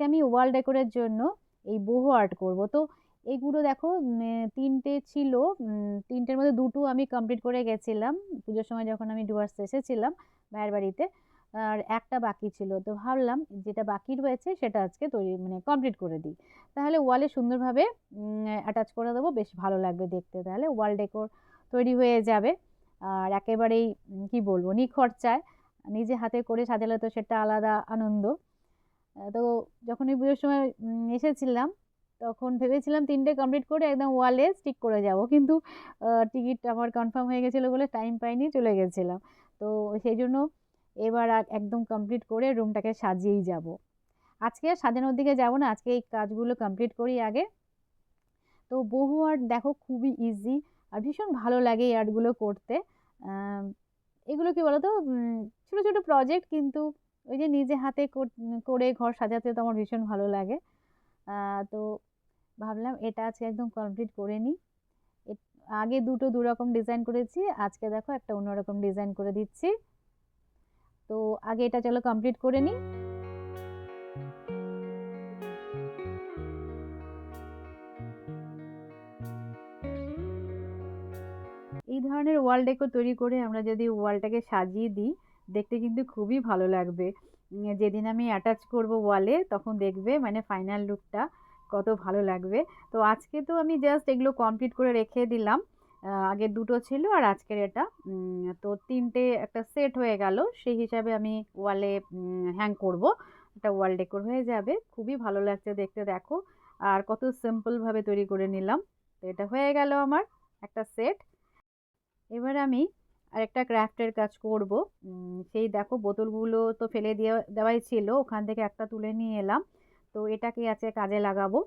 আজকে আমি ওয়াল ডেকোরের জন্য এই বহু আর্ট করব। তো এইগুলো দেখো তিনটে ছিল তিনটের মধ্যে দুটো আমি কমপ্লিট করে গেছিলাম। পুজোর সময় যখন আমি ডুয়ার্স এসেছিলাম ভাইয়ের বাড়িতে, আর একটা বাকি ছিল। তো ভাবলাম যেটা বাকি রয়েছে সেটা আজকে তৈরি মানে কমপ্লিট করে দিই। তাহলে ওয়ালে সুন্দরভাবে অ্যাটাচ করে দেবো, বেশ ভালো লাগবে দেখতে। তাহলে ওয়াল ডেকোর তৈরি হয়ে যাবে। আর একেবারেই কি বলব, নিখরচায়। নিজে হাতে করে সাজালে তো সেটা আলাদা আনন্দ। তো যখন এই পুজোর সময় এসেছিলাম, তখন ভেবেছিলাম তিনটে কমপ্লিট করে একদম ওয়ালে স্টিক করে যাব। কিন্তু টিকিট আমার কনফার্ম হয়ে গেছিল বলে টাইম পাইনি, চলে গেছিলাম। তো সেই জন্য এবার আর একদম কমপ্লিট করে রুমটাকে সাজিয়েই যাব। আজকে আর সাজানোর দিকে যাব না, আজকে এই কাজগুলো কমপ্লিট করি আগে। তো বহু আর্ট দেখো খুবই ইজি আর ভীষণ ভালো লাগে এই আর্টগুলো করতে। এগুলো কি বলতো? ছোটো ছোটো প্রজেক্ট কিন্তু ওই যে নিজে হাতে করে ঘর সাজাতে তো আমার ভীষণ ভালো লাগে। তো ভাবলাম এটা আজকে একদম কমপ্লিট করে নিই। আগে দুটো দু রকম ডিজাইন করেছি, আজকে দেখো একটা অন্যরকম ডিজাইন করে দিচ্ছি। তো আগে এটা চলো কমপ্লিট করে নিই। এই ধরনের ওয়াল ডেকোর তৈরি করে আমরা যদি ওয়ালটাকে সাজিয়ে দিই দেখতে কিন্তু খুবই ভালো লাগবে। যেদিন আমি অ্যাটাচ করব ওয়ালে তখন দেখবে মানে ফাইনাল লুকটা কত ভালো লাগবে। তো আজকে তো আমি জাস্ট এগুলো কমপ্লিট করে রেখে দিলাম। আগে দুটো ছিল আর আজকের এটা। তো তিনটে একটা সেট হয়ে গেল, সেই হিসাবে আমি ওয়ালে হ্যাং করব। একটা ওয়াল ডেকোর হয়ে যাবে। খুবই ভালো লাগছে দেখতে, দেখো। আর কত সিম্পলভাবে তৈরি করে নিলাম। তো এটা হয়ে গেল আমার একটা সেট এবার আমি আরেকটা ক্রাফটের কাজ করব। সেই দেখো বোতলগুলো তো ফেলে দিয়ে দেওয়াই ছিল, ওখান থেকে একটা তুলে নিয়ে এলাম। তো এটাকে আছে কাজে লাগাবো।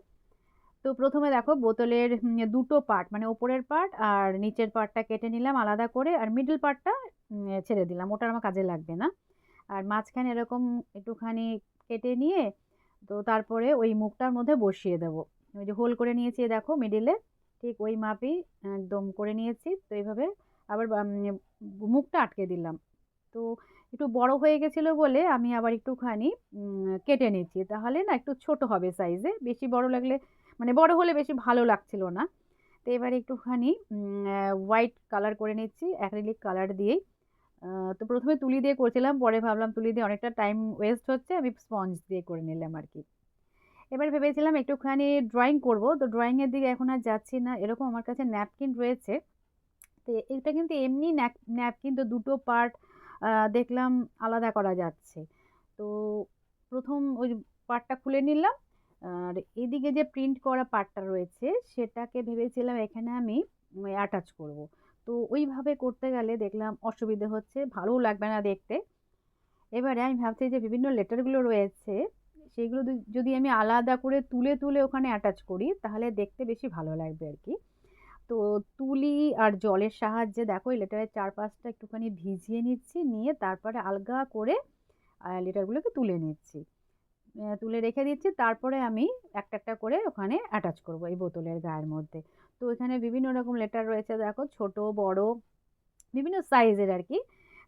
তো প্রথমে দেখো বোতলের দুটো পার্ট মানে ওপরের পার্ট আর নিচের পার্টটা কেটে নিলাম আলাদা করে, আর মিডল পার্টটা ছেড়ে দিলাম, ওটা আমার কাজে লাগবে না। আর মাঝখানে এরকম একটুখানি কেটে নিয়ে, তো তারপরে ওই মুখটার মধ্যে বসিয়ে দেবো। ওই যে হোল করে নিয়েছি দেখো মিডিলে, ঠিক ওই মাপই একদম করে নিয়েছি, তো এইভাবে আবার মুখটা আটকে দিলাম। তো একটু বড় হয়ে গেছিল বলে আমি আবার একটুখানি কেটে নিচ্ছি। তাহলে না একটু ছোট হবে সাইজে বেশি বড় লাগলে মানে বড় হলে বেশি ভালো লাগছিল না। তো এবার একটুখানি হোয়াইট কালার করে নিচ্ছি অ্যাক্রিলিক কালার দিয়েই। তো প্রথমে তুলি দিয়ে করছিলাম, পরে ভাবলাম তুলি দিয়ে অনেকটা টাইম ওয়েস্ট হচ্ছে, আমি স্পঞ্জ দিয়ে করে নিলাম আর কি। এবার ভেবেছিলাম একটুখানি ড্রয়িং করব। তো ড্রয়িংয়ের দিকে এখন আর যাচ্ছি না। এরকম আমার কাছে ন্যাপকিন রয়েছে। তো, এটা কিন্তু এমনি ন্যাপকিন তো দুটো পার্ট দেখলাম আলাদা করা যাচ্ছে। তো প্রথম ওই পার্টটা খুলে নিলাম। আর এদিকে যে প্রিন্ট করা পার্টটা রয়েছে, সেটাকে ভেবেছিলাম এখানে আমি অ্যাটাচ করব। তো ওইভাবে করতে গেলে দেখলাম অসুবিধে হচ্ছে, ভালোও লাগবে না দেখতে। এবারে আমি ভাবছি যে বিভিন্ন লেটারগুলো রয়েছে, সেগুলো যদি আমি আলাদা করে তুলে তুলে ওখানে অ্যাটাচ করি, তাহলে দেখতে বেশি ভালো লাগবে আর কি। তো তুলি আর জলের সাহায্যে দেখো এই লেটারের চারপাশটা একটুখানি ভিজিয়ে নিচ্ছি, নিয়ে তারপরে আলগা করে লেটারগুলোকে তুলে নিচ্ছি। তুলে রেখে দিচ্ছি, তারপরে আমি একটা একটা করে ওখানে অ্যাটাচ করব এই বোতলের গায়ের মধ্যে। তো এখানে বিভিন্ন রকম লেটার রয়েছে, দেখো ছোট, বড়, বিভিন্ন সাইজের আর কি।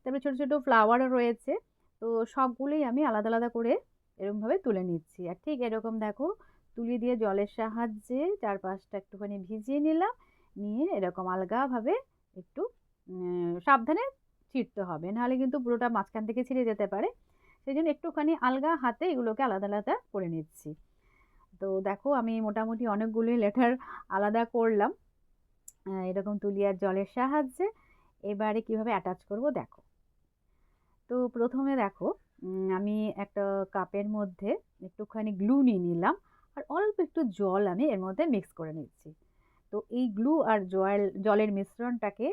তারপরে ছোটো ছোটো ফ্লাওয়ারও রয়েছে। তো সবগুলোই আমি আলাদা আলাদা করে এরকমভাবে তুলে নিচ্ছি। আর ঠিক এরকম দেখো, তুলি দিয়ে জলের সাহায্যে চারপাশটা একটুখানি ভিজিয়ে নিলাম। নিয়ে এরকম আলগাভাবে একটু সাবধানে ছিটতে হবে। নাহলে কিন্তু পুরোটা মাঝখান থেকে ছিঁড়ে যেতে পারে। সেই জন্য একটুখানি আলগা হাতে এগুলোকে আলাদা আলাদা করে নিচ্ছি। তো দেখো, আমি মোটামুটি অনেকগুলোই লেটার আলাদা করলাম। এরকম তুলিয়ার জলের সাহায্যে। এবারে কীভাবে অ্যাটাচ করব দেখো। তো প্রথমে দেখো আমি একটা কাপের মধ্যে একটুখানি গ্লু নিয়ে নিলাম। আর অল্প একটু জল আমি এর মধ্যে মিক্স করে নিচ্ছি। তো এই গ্লু আর জল জলের মিশ্রণটাকে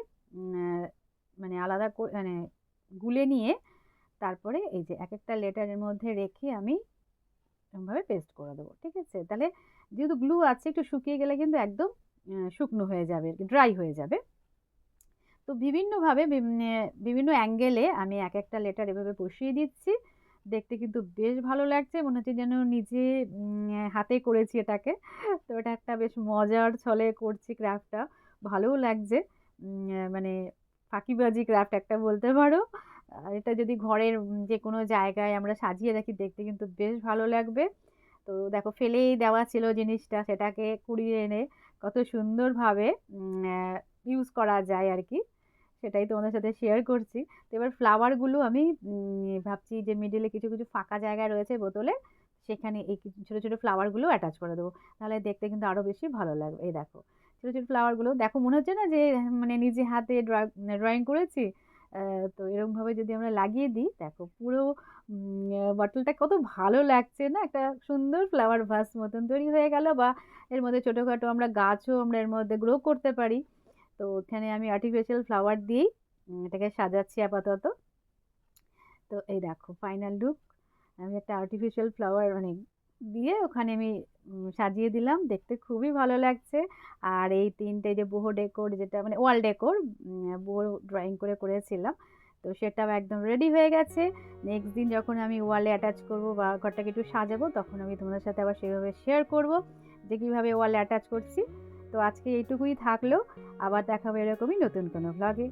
মানে আলাদা করে মানে গুলে নিয়ে তারপরে এই যে এক একটা লেটারের মধ্যে রেখে আমি এরকমভাবে পেস্ট করে দেবো, ঠিক আছে? তাহলে যেহেতু গ্লু আছে, একটু শুকিয়ে গেলে কিন্তু একদম শুকনো হয়ে যাবে ড্রাই হয়ে যাবে। তো বিভিন্নভাবে, বিভিন্ন অ্যাঙ্গেলে আমি এক একটা লেটার এভাবে বসিয়ে দিচ্ছি। দেখতে কিন্তু বেশ ভালো লাগছে। মনে হচ্ছে যেন নিজে হাতে করেছি এটাকে। তো এটা একটা বেশ মজার ছলে করছি ক্রাফটটা ভালোও লাগছে। মানে ফাঁকিবাজি ক্রাফট একটা বলতে পারো। এটা যদি ঘরের যে কোনো জায়গায় আমরা সাজিয়ে রাখি, দেখতে কিন্তু বেশ ভালো লাগবে। তো দেখো, ফেলেই দেওয়া ছিল জিনিসটা, সেটাকে কুড়িয়ে এনে কত সুন্দরভাবে ইউজ করা যায় আর কি। সেটাই তোমাদের সাথে শেয়ার করছি। তো এবার ফ্লাওয়ারগুলো আমি ভাবছি যে মিডিলে কিছু কিছু ফাঁকা জায়গা রয়েছে বোতলে, সেখানে এই ছোটো ছোটো ফ্লাওয়ারগুলো অ্যাটাচ করে দেবো। তাহলে দেখতে কিন্তু আরও বেশি ভালো লাগবে। এই দেখো, ছোটো ছোটো ফ্লাওয়ারগুলো দেখো, মনে হচ্ছে না যে মানে নিজে হাতে ড্রয়িং করেছি? তো এরকমভাবে যদি আমরা লাগিয়ে দিই, দেখো পুরো বটলটা কত ভালো লাগছে না? একটা সুন্দর ফ্লাওয়ার ভাস মতন তৈরি হয়ে গেল বা এর মধ্যে ছোটোখাটো আমরা গাছও আমরা এর মধ্যে গ্রো করতে পারি। তো এখানে আমি আর্টিফিশিয়াল ফ্লাওয়ার দিয়েই এটাকে সাজাচ্ছি আপাতত। তো এই দেখো ফাইনাল লুক আমি একটা আর্টিফিশিয়াল ফ্লাওয়ার মানে দিয়ে ওখানে আমি সাজিয়ে দিলাম। দেখতে খুবই ভালো লাগছে। আর এই তিনটে যে বহু ডেকোর যেটা মানে ওয়াল ডেকোর বহু ড্রয়িং করে করেছিলাম, তো সেটাও একদম রেডি হয়ে গেছে। নেক্সট দিন যখন আমি ওয়ালে অ্যাটাচ করব বা ঘরটাকে একটু সাজাবো, তখন আমি তোমাদের সাথে আবার সেভাবে শেয়ার করব যে কীভাবে ওয়ালে অ্যাটাচ করছি। তো আজকে এইটুকুই থাকল আবার দেখাবো এরকমই নতুন কোনো ভ্লগে